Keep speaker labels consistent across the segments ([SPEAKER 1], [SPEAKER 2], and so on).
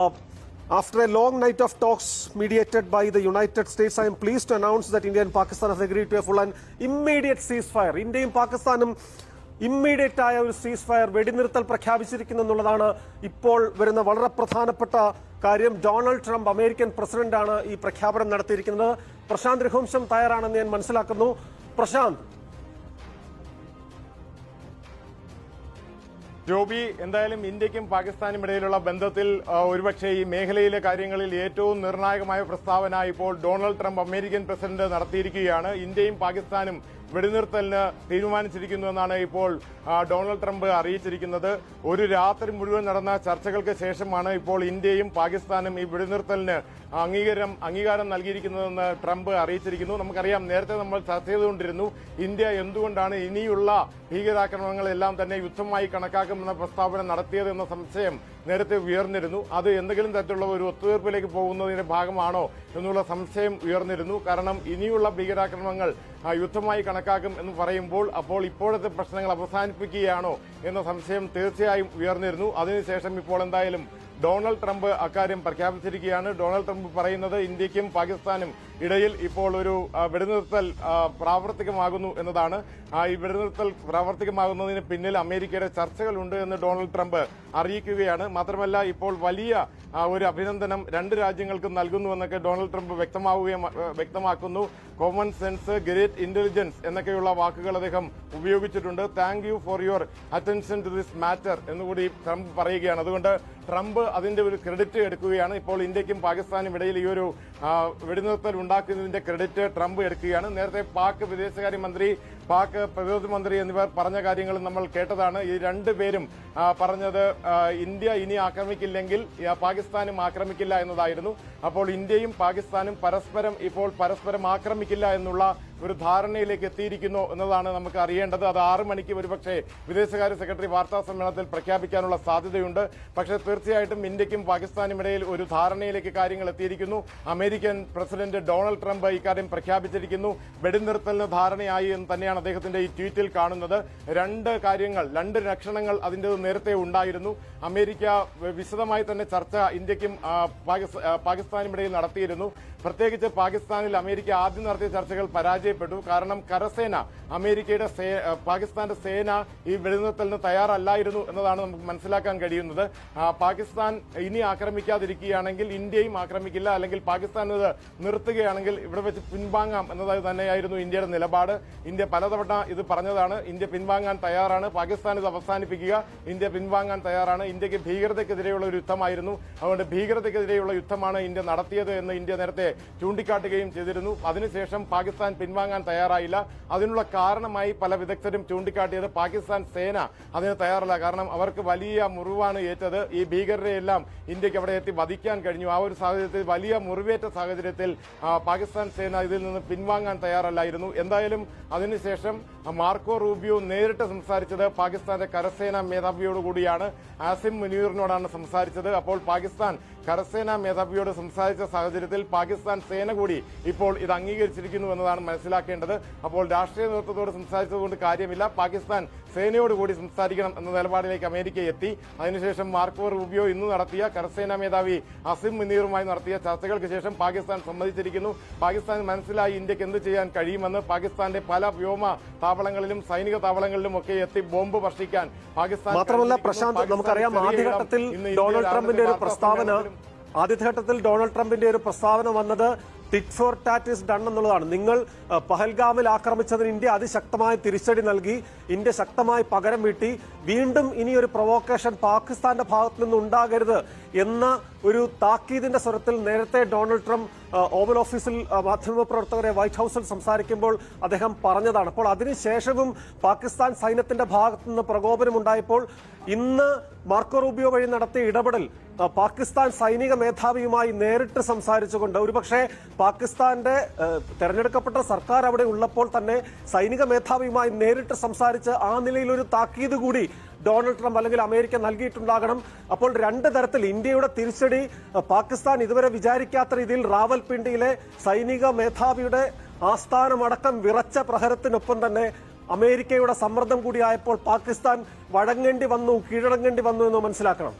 [SPEAKER 1] After a long night of talks mediated by the United States, I am pleased to announce that India and Pakistan have agreed to a full and immediate ceasefire. ഇന്ത്യയും പാകിസ്ഥാനും immediate ആയ ഒരു സീസ് fire വെടിനിർത്തൽ പ്രഖ്യാപിച്ചിരിക്കുന്നു എന്നുള്ളതാണ് ഇപ്പോൾ വരുന്ന വളരെ പ്രധാനപ്പെട്ട കാര്യം. ഡൊണാൾഡ് ട്രംപ് അമേരിക്കൻ പ്രസിഡന്റാണ് ഈ പ്രഖ്യാപനം നടത്തിയിരിക്കുന്നത്. പ്രശാന്ത് രഘുവംശം തയ്യാറാണെന്ന് ഞാൻ മനസ്സിലാക്കുന്നു. പ്രശാന്ത്
[SPEAKER 2] ജോബി എന്തായാലും ഇന്ത്യക്കും പാകിസ്ഥാനും ഇടയിലുള്ള ബന്ധത്തിൽ ഒരുപക്ഷെ ഈ മേഖലയിലെ കാര്യങ്ങളിൽ ഏറ്റവും നിർണായകമായ പ്രസ്താവന ഇപ്പോൾ ഡൊണാൾഡ് ട്രംപ് അമേരിക്കൻ പ്രസിഡന്റ് നടത്തിയിരിക്കുകയാണ്. ഇന്ത്യയും പാകിസ്ഥാനും വെടിനിർത്തലിന് തീരുമാനിച്ചിരിക്കുന്നുവെന്നാണ് ഇപ്പോൾ ഡൊണാൾഡ് ട്രംപ് അറിയിച്ചിരിക്കുന്നത്. ഒരു രാത്രി മുഴുവൻ നടന്ന ചർച്ചകൾക്ക് ശേഷമാണ് ഇപ്പോൾ ഇന്ത്യയും പാകിസ്ഥാനും ഈ വെടിനിർത്തലിന് അംഗീകാരം അംഗീകാരം നൽകിയിരിക്കുന്നതെന്ന് ട്രംപ് അറിയിച്ചിരിക്കുന്നു. നമുക്കറിയാം നേരത്തെ നമ്മൾ ചർച്ച ചെയ്തുകൊണ്ടിരുന്നു ഇന്ത്യ എന്തുകൊണ്ടാണ് ഇനിയുള്ള ഭീകരാക്രമണങ്ങളെല്ലാം തന്നെ യുദ്ധമായി കണക്കാക്കുമെന്ന പ്രസ്താവന നടത്തിയതെന്ന സംശയം നേരത്തെ ഉയർന്നിരുന്നു. അത് എന്തെങ്കിലും തരത്തിലുള്ള ഒരു ഒത്തുതീർപ്പിലേക്ക് പോകുന്നതിന്റെ ഭാഗമാണോ എന്നുള്ള സംശയം ഉയർന്നിരുന്നു. കാരണം ഇനിയുള്ള ഭീകരാക്രമണങ്ങൾ യുദ്ധമായി കണക്കാക്കും എന്ന് പറയുമ്പോൾ അപ്പോൾ ഇപ്പോഴത്തെ പ്രശ്നങ്ങൾ അവസാനിപ്പിക്കുകയാണോ എന്ന സംശയം തീർച്ചയായും ഉയർന്നിരുന്നു. അതിനുശേഷം ഇപ്പോൾ എന്തായാലും ഡൊണാൾഡ് ട്രംപ് അക്കാര്യം പ്രഖ്യാപിച്ചിരിക്കുകയാണ്. ഡൊണാൾഡ് ട്രംപ് പറയുന്നത് ഇന്ത്യക്കും പാകിസ്ഥാനും ഇടയിൽ ഇപ്പോൾ ഒരു വെടിനിർത്തൽ പ്രാവർത്തികമാകുന്നു എന്നതാണ്. ഈ വെടിനിർത്തൽ പ്രാവർത്തികമാകുന്നതിന് പിന്നിൽ അമേരിക്കയുടെ ചർച്ചകളുണ്ട് എന്ന് ഡൊണാൾഡ് ട്രംപ് അറിയിക്കുകയാണ്. മാത്രമല്ല ഇപ്പോൾ വലിയ ഒരു അഭിനന്ദനം രണ്ട് രാജ്യങ്ങൾക്കും നൽകുന്നുവെന്നൊക്കെ ഡൊണാൾഡ് ട്രംപ് വ്യക്തമാവുകയും വ്യക്തമാക്കുന്നു. കോമൺ സെൻസ് ഗ്രേറ്റ് ഇന്റലിജൻസ് എന്നൊക്കെയുള്ള വാക്കുകൾ അദ്ദേഹം ഉപയോഗിച്ചിട്ടുണ്ട്. Thank you for your attention to this matter എന്നുകൂടി ട്രംപ് പറയുകയാണ്. അതുകൊണ്ട് ട്രംപ് അതിന്റെ ഒരു ക്രെഡിറ്റ് എടുക്കുകയാണ്. ഇപ്പോൾ ഇന്ത്യക്കും പാകിസ്ഥാനും ഇടയിൽ ഈ ഒരു വെടിനിർത്തൽ ഉണ്ടാക്കുന്നതിന്റെ ക്രെഡിറ്റ് ട്രംപ് എടുക്കുകയാണ്. നേരത്തെ പാക് വിദേശകാര്യമന്ത്രി പാക് പ്രതിരോധ മന്ത്രി എന്നിവർ പറഞ്ഞ കാര്യങ്ങൾ നമ്മൾ കേട്ടതാണ്. ഈ രണ്ടുപേരും പേരും പറഞ്ഞത് ഇന്ത്യ ഇനി ആക്രമിക്കില്ലെങ്കിൽ പാകിസ്ഥാനും ആക്രമിക്കില്ല എന്നതായിരുന്നു. അപ്പോൾ ഇന്ത്യയും പാകിസ്ഥാനും പരസ്പരം ഇപ്പോൾ പരസ്പരം ആക്രമിക്കില്ല എന്നുള്ള ഒരു ധാരണയിലേക്ക് എത്തിയിരിക്കുന്നു എന്നതാണ് നമുക്ക് അറിയേണ്ടത്. അത് ആറ് മണിക്ക് ഒരുപക്ഷെ വിദേശകാര്യ സെക്രട്ടറി വാർത്താ സമ്മേളനത്തിൽ പ്രഖ്യാപിക്കാനുള്ള സാധ്യതയുണ്ട്. പക്ഷേ തീർച്ചയായിട്ടും ഇന്ത്യക്കും പാകിസ്ഥാനും ഇടയിൽ ഒരു ധാരണയിലേക്ക് കാര്യങ്ങൾ എത്തിയിരിക്കുന്നു. അമേരിക്കൻ പ്രസിഡന്റ് ഡൊണാൾഡ് ട്രംപ് ഇക്കാര്യം പ്രഖ്യാപിച്ചിരിക്കുന്നു. വെടിനിർത്തലിന് ധാരണയായി എന്ന് തന്നെയാണ് അദ്ദേഹത്തിന്റെ ഈ ട്വീറ്റിൽ കാണുന്നത്. രണ്ട് കാര്യങ്ങൾ രണ്ട് ലക്ഷണങ്ങൾ അതിന്റെ നേരത്തെ ഉണ്ടായിരുന്നു. അമേരിക്ക വിശദമായി തന്നെ ചർച്ച ഇന്ത്യക്കും പാകിസ്ഥാനും ഇടയിൽ നടത്തിയിരുന്നു. പ്രത്യേകിച്ച് പാകിസ്ഥാനിൽ അമേരിക്ക ആദ്യം നടത്തിയ ചർച്ചകൾ പരാജയപ്പെട്ടു. കാരണം കരസേന അമേരിക്കയുടെ പാകിസ്ഥാന്റെ സേന ഈ വെടിനിർത്തലിന് തയ്യാറല്ലായിരുന്നു എന്നതാണ് നമുക്ക് മനസ്സിലാക്കാൻ കഴിയുന്നത്. പാകിസ്ഥാൻ ഇനി ആക്രമിക്കാതിരിക്കുകയാണെങ്കിൽ ഇന്ത്യയും ആക്രമിക്കില്ല. അല്ലെങ്കിൽ പാകിസ്ഥാൻ ഇത് നിർത്തുകയാണെങ്കിൽ ഇവിടെ വെച്ച് പിൻവാങ്ങാം എന്നത് തന്നെയായിരുന്നു ഇന്ത്യയുടെ നിലപാട്. ഇന്ത്യ പലതവണ ഇത് പറഞ്ഞതാണ്. ഇന്ത്യ പിൻവാങ്ങാൻ തയ്യാറാണ്. പാകിസ്ഥാൻ ഇത് അവസാനിപ്പിക്കുക. ഇന്ത്യ പിൻവാങ്ങാൻ തയ്യാറാണ്. ഇന്ത്യയ്ക്ക് ഭീകരതയ്ക്കെതിരെയുള്ള ഒരു യുദ്ധമായിരുന്നു. അതുകൊണ്ട് ഭീകരതയ്ക്കെതിരെയുള്ള യുദ്ധമാണ് ഇന്ത്യ നടത്തിയത് എന്ന് ഇന്ത്യ നേരത്തെ ചൂണ്ടിക്കാട്ടുകയും ചെയ്തിരുന്നു. അതിനുശേഷം പാകിസ്ഥാൻ പിൻവാങ്ങാൻ തയ്യാറായില്ല. അതിനുള്ള കാരണമായി പല വിദഗ്ധരും ചൂണ്ടിക്കാട്ടിയത് പാകിസ്ഥാൻ സേന അതിന് തയ്യാറല്ല. കാരണം അവർക്ക് വലിയ മുറിവാണ് ഏറ്റത്. ഈ ഭീകരരെയെല്ലാം ഇന്ത്യയ്ക്ക് അവിടെ എത്തി വധിക്കാൻ കഴിഞ്ഞു. ആ ഒരു സാഹചര്യത്തിൽ വലിയ മുറിവേറ്റ സാഹചര്യത്തിൽ പാകിസ്ഥാൻ സേന ഇതിൽ നിന്ന് പിൻവാങ്ങാൻ തയ്യാറല്ലായിരുന്നു. എന്തായാലും അതിനുശേഷം മാർക്കോ റൂബിയോ നേരിട്ട് സംസാരിച്ചത് പാകിസ്ഥാന്റെ കരസേനാ മേധാവിയോടുകൂടിയാണ്. ആസിം മുനീറിനോടാണ് സംസാരിച്ചത്. അപ്പോൾ പാകിസ്ഥാൻ കരസേനാ മേധാവിയോട് സംസാരിച്ച സാഹചര്യത്തിൽ പാകിസ്ഥാൻ സേന കൂടി ഇപ്പോൾ ഇത് അംഗീകരിച്ചിരിക്കുന്നു എന്നതാണ് മനസ്സിലാക്കേണ്ടത്. അപ്പോൾ രാഷ്ട്രീയ നേതൃത്വത്തോട് സംസാരിച്ചതുകൊണ്ട് കാര്യമില്ല. പാകിസ്ഥാൻ സേനയോട് കൂടി സംസാരിക്കണം എന്ന നിലപാടിലേക്ക് അമേരിക്ക എത്തി. അതിനുശേഷം മാർക്കോ റൂബിയോ ഇന്ന് നടത്തിയ കരസേനാ മേധാവി അസിം മുനീറുമായി നടത്തിയ ചർച്ചകൾക്ക് ശേഷം പാകിസ്ഥാൻ സമ്മതിച്ചിരിക്കുന്നു. പാകിസ്ഥാൻ മനസ്സിലായി ഇന്ത്യയ്ക്ക് എന്ത് ചെയ്യാൻ കഴിയുമെന്ന് പാകിസ്ഥാന്റെ പല വ്യോമ താവളങ്ങളിലും സൈനിക താവളങ്ങളിലും ഒക്കെ എത്തി ബോംബ് വർഷിക്കാൻ പാകിസ്ഥാൻ
[SPEAKER 1] മാത്രമല്ല പ്രശാന്ത് നമുക്കറിയാം ആദ്യഘട്ടത്തിൽ ഡൊണാൾഡ് ട്രംപിന്റെ ഒരു പ്രസ്താവന ആദ്യഘട്ടത്തിൽ ഡൊണാൾഡ് ട്രംപിന്റെ ഒരു പ്രസ്താവന വന്നത് tit for tat is done എന്നുള്ളതാണ്. നിങ്ങൾ പഹൽഗാമിൽ ആക്രമിച്ചതിന് ഇന്ത്യ അതിശക്തമായ തിരിച്ചടി നൽകി ഇന്ത്യ ശക്തമായി പകരം വീട്ടി വീണ്ടും ഇനി ഒരു പ്രൊവോക്കേഷൻ പാകിസ്ഥാന്റെ ഭാഗത്തു നിന്ന് ഉണ്ടാകരുത് എന്ന ഒരു താക്കീതിന്റെ സ്വരത്തിൽ നേരത്തെ ഡൊണാൾഡ് ട്രംപ് ഓവൽ ഓഫീസിൽ മാധ്യമ മാധ്യമപ്രവർത്തകരെ വൈറ്റ് ഹൌസിൽ സംസാരിക്കുമ്പോൾ അദ്ദേഹം പറഞ്ഞതാണ്. അപ്പോൾ അതിനുശേഷവും പാകിസ്ഥാൻ സൈന്യത്തിന്റെ ഭാഗത്തു നിന്ന് പ്രകോപനമുണ്ടായപ്പോൾ ഇന്ന് മാർക്കോ റൂബിയോ വഴി നടത്തിയ ഇടപെടൽ പാകിസ്ഥാൻ സൈനിക മേധാവിയുമായി നേരിട്ട് സംസാരിച്ചുകൊണ്ട് ഒരുപക്ഷെ പാകിസ്ഥാന്റെ തെരഞ്ഞെടുക്കപ്പെട്ട സർക്കാർ അവിടെ ഉള്ളപ്പോൾ തന്നെ സൈനിക മേധാവിയുമായി നേരിട്ട് സംസാരിച്ച് ആ നിലയിൽ ഒരു താക്കീത് കൂടി ഡൊണാൾഡ് ട്രംപ് അല്ലെങ്കിൽ അമേരിക്ക നൽകിയിട്ടുണ്ടാകണം. അപ്പോൾ രണ്ട് തരത്തിൽ ഇന്ത്യയുടെ തിരിച്ചടി പാകിസ്ഥാൻ ഇതുവരെ വിചാരിക്കാത്ത രീതിയിൽ റാവൽപിണ്ടിയിലെ സൈനിക മേധാവിയുടെ ആസ്ഥാനമടക്കം വിറച്ച പ്രഹരത്തിനൊപ്പം തന്നെ അമേരിക്കയുടെ സമ്മർദ്ദം കൂടിയായപ്പോൾ പാകിസ്ഥാൻ വഴങ്ങേണ്ടി വന്നു കീഴടങ്ങേണ്ടി വന്നു എന്ന് മനസ്സിലാക്കണം.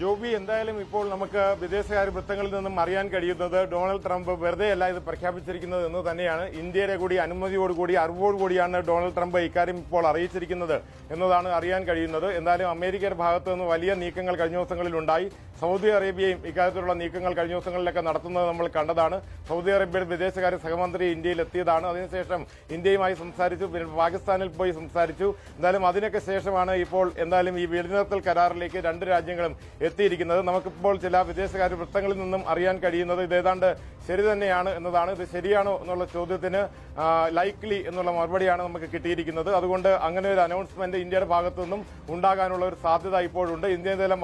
[SPEAKER 2] ജോബി എന്തായാലും ഇപ്പോൾ നമുക്ക് വിദേശകാര്യ വൃത്തങ്ങളിൽ നിന്നും അറിയാൻ കഴിയുന്നത് ഡൊണാൾഡ് ട്രംപ് വെറുതെ അല്ല ഇത് പ്രഖ്യാപിച്ചിരിക്കുന്നത് എന്ന് തന്നെയാണ്. ഇന്ത്യയുടെ കൂടി അനുമതിയോടുകൂടി അറിവോടുകൂടിയാണ് ഡൊണാൾഡ് ട്രംപ് ഇക്കാര്യം ഇപ്പോൾ അറിയിച്ചിരിക്കുന്നത് എന്നതാണ് അറിയാൻ കഴിയുന്നത്. എന്തായാലും അമേരിക്കയുടെ ഭാഗത്ത് നിന്ന് വലിയ നീക്കങ്ങൾ കഴിഞ്ഞ ദിവസങ്ങളിൽ ഉണ്ടായി. സൗദി അറേബ്യയും ഇക്കാര്യത്തിലുള്ള നീക്കങ്ങൾ കഴിഞ്ഞ ദിവസങ്ങളിലൊക്കെ നടത്തുന്നത് നമ്മൾ കണ്ടതാണ്. സൗദി അറേബ്യയുടെ വിദേശകാര്യ സഹമന്ത്രി ഇന്ത്യയിൽ എത്തിയതാണ്. അതിനുശേഷം ഇന്ത്യയുമായി സംസാരിച്ചു. പിന്നെ പാകിസ്ഥാനിൽ പോയി സംസാരിച്ചു. എന്തായാലും അതിനൊക്കെ ശേഷമാണ് ഇപ്പോൾ എന്തായാലും ഈ വെടിനിർത്തൽ കരാറിലേക്ക് രണ്ട് രാജ്യങ്ങളും എത്തിയിരിക്കുന്നത്. നമുക്കിപ്പോൾ ചില വിദേശകാര്യ വൃത്തങ്ങളിൽ നിന്നും അറിയാൻ കഴിയുന്നത് ഇത് ഏതാണ്ട് ശരി തന്നെയാണ് എന്നതാണ്. ഇത് ശരിയാണോ എന്നുള്ള ചോദ്യത്തിന് ലൈക്ലി എന്നുള്ള മറുപടിയാണ് നമുക്ക് കിട്ടിയിരിക്കുന്നത്. അതുകൊണ്ട് അങ്ങനെ ഒരു അനൗൺസ്മെന്റ് ഇന്ത്യയുടെ ഭാഗത്തു നിന്നും ഉണ്ടാകാനുള്ള ഒരു സാധ്യത ഇപ്പോഴുണ്ട്. ഇന്ത്യ എന്തായാലും